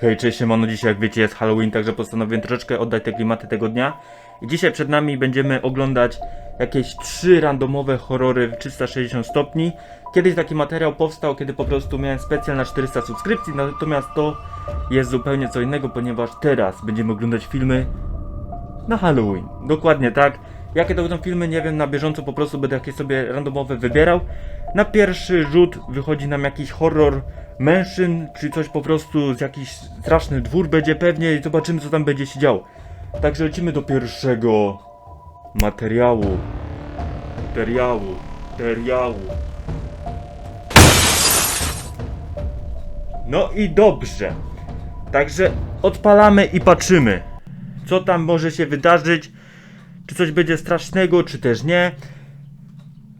Hej, cześć, siemano, dzisiaj jak wiecie jest Halloween, także postanowiłem troszeczkę oddać te klimaty tego dnia. I dzisiaj przed nami będziemy oglądać jakieś trzy randomowe horrory w 360 stopni. Kiedyś taki materiał powstał, kiedy po prostu miałem specjal na 400 subskrypcji, natomiast to jest zupełnie co innego, ponieważ teraz będziemy oglądać filmy na Halloween. Dokładnie tak. Jakie to będą filmy, nie wiem, na bieżąco po prostu będę jakieś sobie randomowe wybierał. Na pierwszy rzut wychodzi nam jakiś horror mężczyzn, czy coś po prostu z jakiś straszny dwór będzie pewnie i zobaczymy co tam będzie się działo. Także lecimy do pierwszego materiału. Materiału. Materiału. No i dobrze. Także odpalamy i patrzymy. Co tam może się wydarzyć? Czy coś będzie strasznego, czy też nie?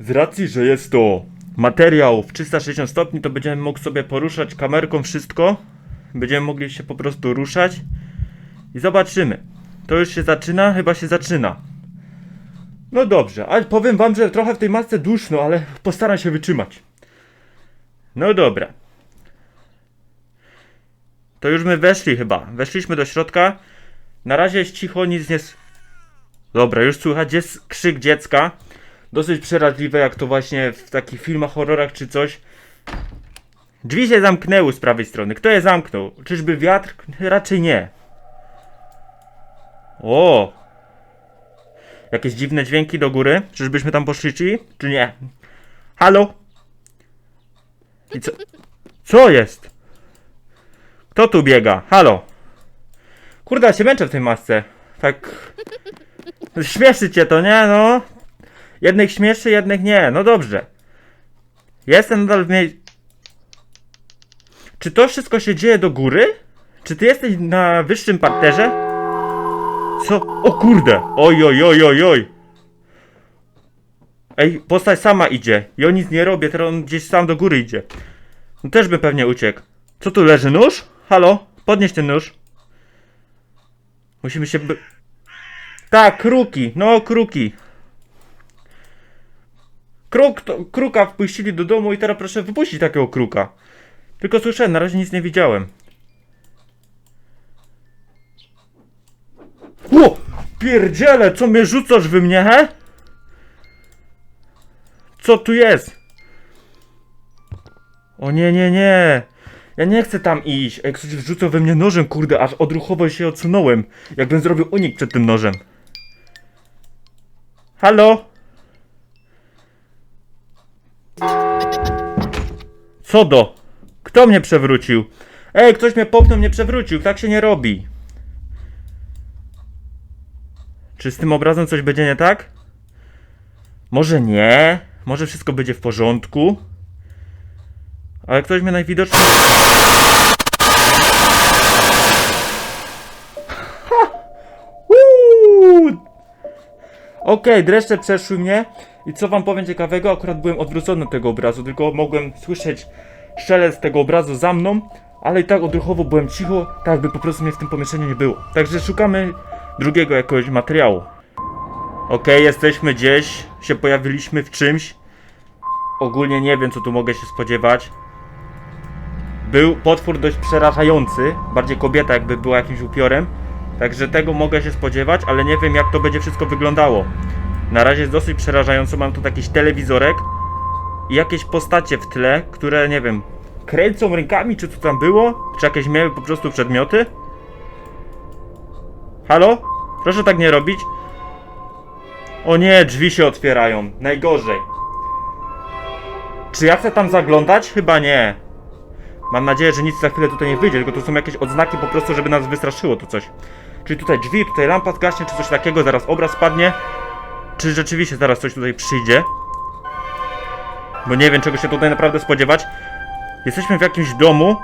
Z racji, że jest to materiał w 360 stopni, to będziemy mogli sobie poruszać kamerką wszystko. Będziemy mogli się po prostu ruszać. I zobaczymy. To już się zaczyna? Chyba się zaczyna. No dobrze, ale powiem wam, że trochę w tej masce duszno, ale postaram się wytrzymać. No dobra. To już my weszli chyba. Weszliśmy do środka. Na razie jest cicho, nic nie... Dobra, już słychać, jest krzyk dziecka. Dosyć przeraźliwe, jak to właśnie w takich filmach, horrorach czy coś. Drzwi się zamknęły z prawej strony. Kto je zamknął? Czyżby wiatr? Raczej nie. O! Jakieś dziwne dźwięki do góry? Czyżbyśmy tam poszli, czy, nie? Halo? I co? Co jest? Kto tu biega? Halo? Kurde, ja się męczę w tej masce. Tak... Śmieszy cię to, nie? No. Jednych śmieszy, jednych nie. No dobrze. Jestem nadal w mniej... Czy to wszystko się dzieje do góry? Czy ty jesteś na wyższym parterze? Co? O kurde! Oj, oj, oj, oj, oj. Ej, postać sama idzie. On nic nie robię, teraz on gdzieś sam do góry idzie. No też by pewnie uciekł. Co tu leży? Nóż? Halo? Podnieś ten nóż. Musimy się... Tak, kruki. No, kruki. Kruk, to, kruka wpuścili do domu i teraz proszę wypuścić takiego kruka. Tylko słyszałem, na razie nic nie widziałem. Ło! Pierdziele, co mnie rzucasz wy mnie, he? Co tu jest? O nie, nie, nie. Ja nie chcę tam iść. Jak ktoś wrzucał we mnie nożem, kurde, aż odruchowo się odsunąłem. Jakbym zrobił unik przed tym nożem. Halo? Co do? Kto mnie przewrócił? Ej, ktoś mnie popchnął, mnie przewrócił. Tak się nie robi. Czy z tym obrazem coś będzie nie tak? Może nie. Może wszystko będzie w porządku. Ale ktoś mnie najwidoczniej... Okej, dreszcze przeszły mnie. I co wam powiem ciekawego, akurat byłem odwrócony od tego obrazu, tylko mogłem słyszeć szelest tego obrazu za mną, ale i tak odruchowo byłem cicho, tak jakby po prostu mnie w tym pomieszczeniu nie było. Także szukamy drugiego jakiegoś materiału. Okej, jesteśmy gdzieś, się pojawiliśmy w czymś. Ogólnie nie wiem, co tu mogę się spodziewać. Był potwór dość przerażający, bardziej kobieta jakby była jakimś upiorem. Także tego mogę się spodziewać, ale nie wiem jak to będzie wszystko wyglądało. Na razie jest dosyć przerażająco, mam tu jakiś telewizorek i jakieś postacie w tle, które nie wiem, kręcą rękami, czy co tam było? Czy jakieś miały po prostu przedmioty? Halo? Proszę tak nie robić. O nie, drzwi się otwierają. Najgorzej. Czy ja chcę tam zaglądać? Chyba nie. Mam nadzieję, że nic za chwilę tutaj nie wyjdzie, tylko to są jakieś odznaki po prostu, żeby nas wystraszyło to coś. Czyli tutaj drzwi, tutaj lampa zgaśnie, czy coś takiego, zaraz obraz padnie. Czy rzeczywiście zaraz coś tutaj przyjdzie? Bo nie wiem, czego się tutaj naprawdę spodziewać. Jesteśmy w jakimś domu.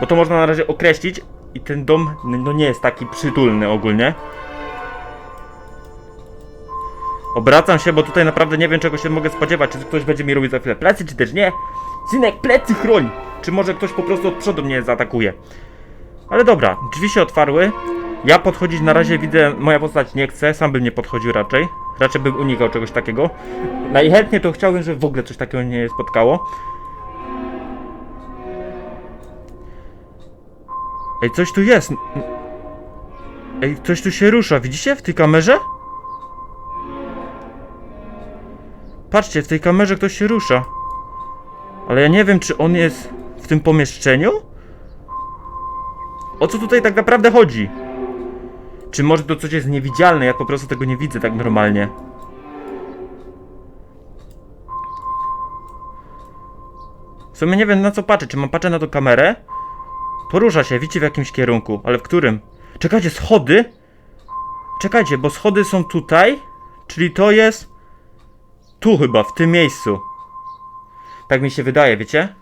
Bo to można na razie określić. I ten dom, no nie jest taki przytulny ogólnie. Obracam się, bo tutaj naprawdę nie wiem, czego się mogę spodziewać. Czy ktoś będzie mi robił za chwilę plecy, czy też nie. Synek, plecy chroń! Czy może ktoś po prostu od przodu mnie zaatakuje? Ale dobra, drzwi się otwarły. Ja podchodzić na razie widzę, moja postać nie chce, sam bym nie podchodził raczej. Raczej bym unikał czegoś takiego. Najchętniej to chciałbym, żeby w ogóle coś takiego nie spotkało. Ej, coś tu jest. Ej, coś tu się rusza, widzicie w tej kamerze? Patrzcie, w tej kamerze ktoś się rusza. Ale ja nie wiem, czy on jest w tym pomieszczeniu? O co tutaj tak naprawdę chodzi? Czy może to coś jest niewidzialne, ja po prostu tego nie widzę tak normalnie. W sumie nie wiem na co patrzę, czy mam patrzę na tą kamerę? Porusza się, widzicie w jakimś kierunku, ale w którym? Czekajcie, schody? Czekajcie, bo schody są tutaj, czyli to jest tu chyba, w tym miejscu. Tak mi się wydaje, wiecie?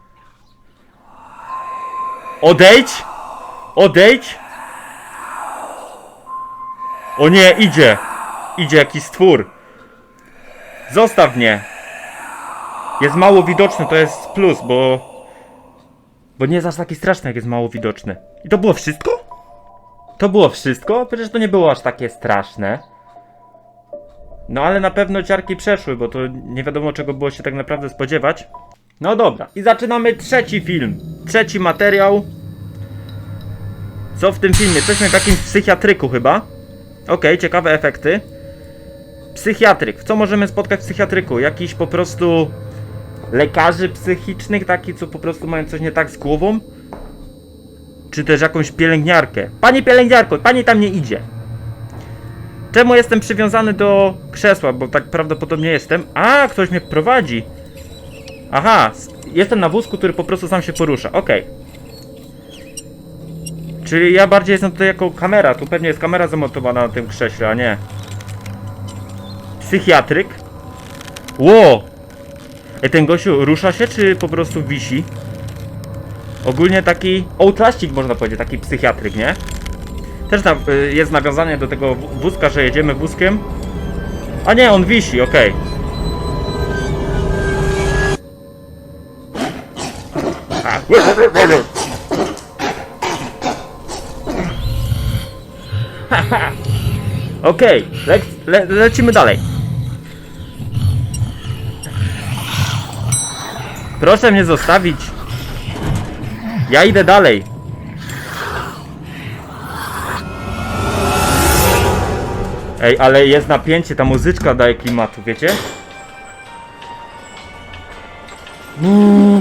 Odejdź! Odejdź! O nie, idzie! Idzie jakiś stwór. Zostaw mnie! Jest mało widoczny, to jest plus, bo... Bo nie jest aż taki straszny, jak jest mało widoczny. I to było wszystko? To było wszystko? Przecież to nie było aż takie straszne. No ale na pewno ciarki przeszły, bo to nie wiadomo czego było się tak naprawdę spodziewać. No dobra, i zaczynamy trzeci film. Trzeci materiał. Co w tym filmie? Jesteśmy w jakimś psychiatryku chyba. Okej, ciekawe efekty. Psychiatryk. Co możemy spotkać w psychiatryku? Jakiś po prostu lekarzy psychicznych, taki co po prostu mają coś nie tak z głową? Czy też jakąś pielęgniarkę? Pani pielęgniarko, pani tam nie idzie. Czemu jestem przywiązany do krzesła? Bo tak prawdopodobnie jestem. A, ktoś mnie prowadzi. Aha, jestem na wózku, który po prostu sam się porusza. Okej. Czyli ja bardziej jestem tutaj jako kamera. Tu pewnie jest kamera zamontowana na tym krześle, a nie. Psychiatryk. Ło! Ej, ten gościu rusza się, czy po prostu wisi? Ogólnie taki outlastik można powiedzieć, taki psychiatryk, nie? Też y, jest nawiązanie do tego wó- wózka, że jedziemy wózkiem. A nie, on wisi, okej. A. Okej, le le lecimy dalej. Proszę mnie zostawić. Ja idę dalej. Ej, ale jest napięcie, ta muzyczka daje klimatu, wiecie? Bu,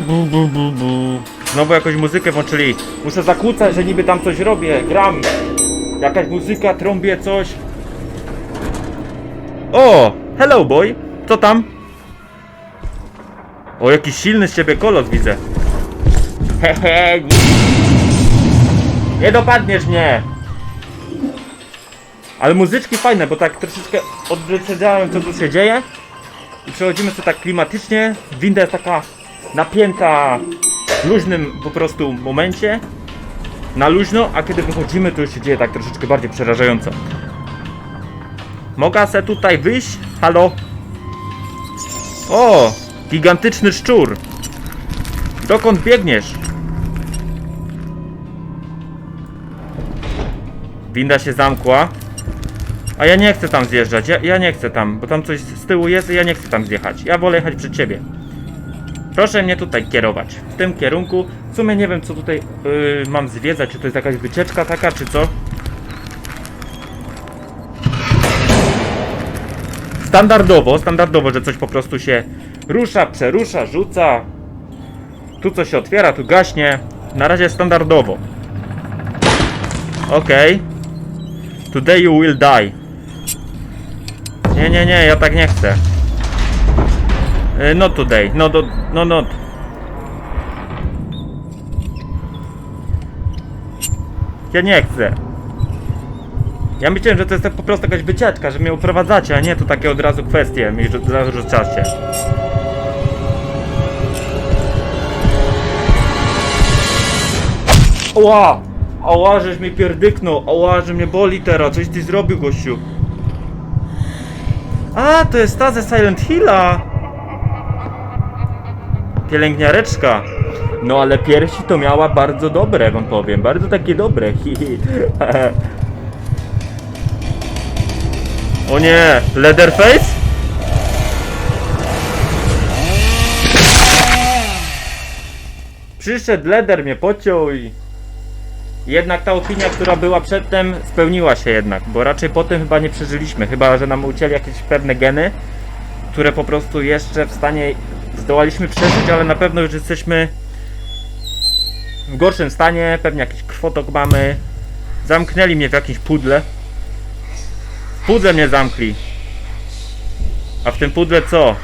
bu, bu, bu, bu. Znowu jakąś muzykę włączyli. Muszę zakłócać, że niby tam coś robię, gram. Jakaś muzyka, trąbię coś. O! Hello boy! Co tam? O, jakiś silny z ciebie kolos widzę. Hehe, nie dopadniesz mnie! Ale muzyczki fajne, bo tak troszeczkę odzwierciedlałem co tu się dzieje. I przechodzimy sobie tak klimatycznie. Winda jest taka napięta w luźnym po prostu momencie. Na luźno, a kiedy wychodzimy to już się dzieje tak troszeczkę bardziej przerażająco. Mogę se tutaj wyjść? Halo? O! Gigantyczny szczur! Dokąd biegniesz? Winda się zamkła. A ja nie chcę tam zjeżdżać, ja, ja nie chcę tam, bo tam coś z tyłu jest i ja nie chcę tam zjechać. Ja wolę jechać przed ciebie. Proszę mnie tutaj kierować, w tym kierunku. W sumie nie wiem co tutaj yy, mam zwiedzać, czy to jest jakaś wycieczka taka, czy co. Standardowo, standardowo, że coś po prostu się rusza, przerusza, rzuca. Tu coś się otwiera, tu gaśnie. Na razie standardowo. Okej. Today you will die. Nie, nie, nie, ja tak nie chcę. Y, Not today. No, do, no, not. Ja nie chcę. Ja myślałem, że to jest tak po prostu jakaś wycieczka, że mnie uprowadzacie, a nie tu takie od razu kwestie mi rzu- zarzucacie. Oła! Oła, żeś mnie pierdyknął, oła, że mnie boli teraz, coś ty zrobił, gościu. A, to jest ta ze Silent Hilla. Pielęgniareczka. No ale piersi to miała bardzo dobre, wam powiem, bardzo takie dobre. o nie, Leatherface? Przyszedł Leather, mnie pociął i... jednak ta opinia, która była przedtem, spełniła się jednak, bo raczej potem chyba nie przeżyliśmy, chyba że nam ucięli jakieś pewne geny, które po prostu jeszcze w stanie zdołaliśmy przeżyć, ale na pewno już jesteśmy w gorszym stanie, pewnie jakiś krwotok mamy. Zamknęli mnie w jakimś pudle. W pudle mnie zamkli. A w tym pudle co?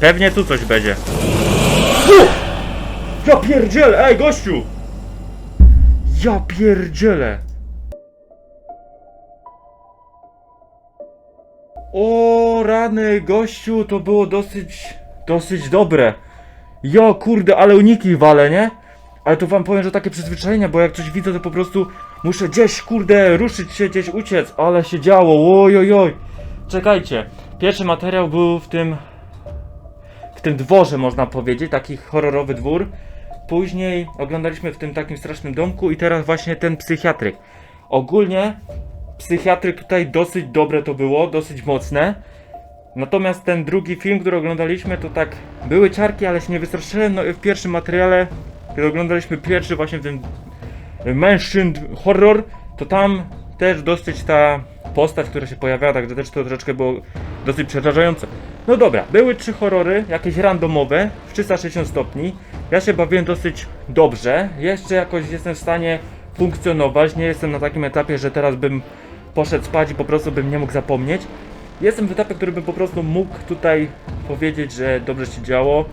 Pewnie tu coś będzie. Ja pierdzielę, ej gościu! Ja pierdzielę! O rany gościu, to było dosyć, dosyć dobre. Jo kurde, ale uniki wale, nie? Ale to wam powiem, że takie przyzwyczajenia, bo jak coś widzę, to po prostu muszę gdzieś, kurde, ruszyć się, gdzieś uciec, ale się działo, oj, oj, oj. Czekajcie, pierwszy materiał był w tym, w tym dworze, można powiedzieć, taki horrorowy dwór. Później oglądaliśmy w tym takim strasznym domku i teraz właśnie ten psychiatryk. Ogólnie psychiatryk tutaj dosyć dobre to było, dosyć mocne. Natomiast ten drugi film, który oglądaliśmy, to tak były ciarki, ale się nie wystraszyłem. No i w pierwszym materiale, kiedy oglądaliśmy pierwszy właśnie ten mężczyzn horror, to tam też dosyć ta postać, która się pojawiała, także też to troszeczkę było dosyć przerażające. No dobra, były trzy horrory, jakieś randomowe, w 360 stopni. Ja się bawiłem dosyć dobrze, jeszcze jakoś jestem w stanie funkcjonować, nie jestem na takim etapie, że teraz bym poszedł spać i po prostu bym nie mógł zapomnieć. Jestem w etapie, który bym po prostu mógł tutaj powiedzieć, że dobrze się działo,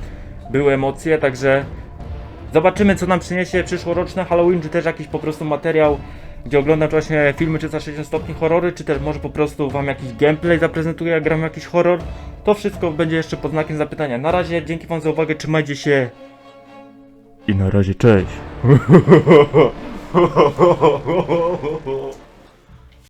były emocje, także zobaczymy co nam przyniesie przyszłoroczne Halloween, czy też jakiś po prostu materiał, gdzie oglądam właśnie filmy 360 stopni horrory, czy też może po prostu wam jakiś gameplay zaprezentuję, jak gram jakiś horror. To wszystko będzie jeszcze pod znakiem zapytania. Na razie, dzięki wam za uwagę, trzymajcie się i na razie cześć.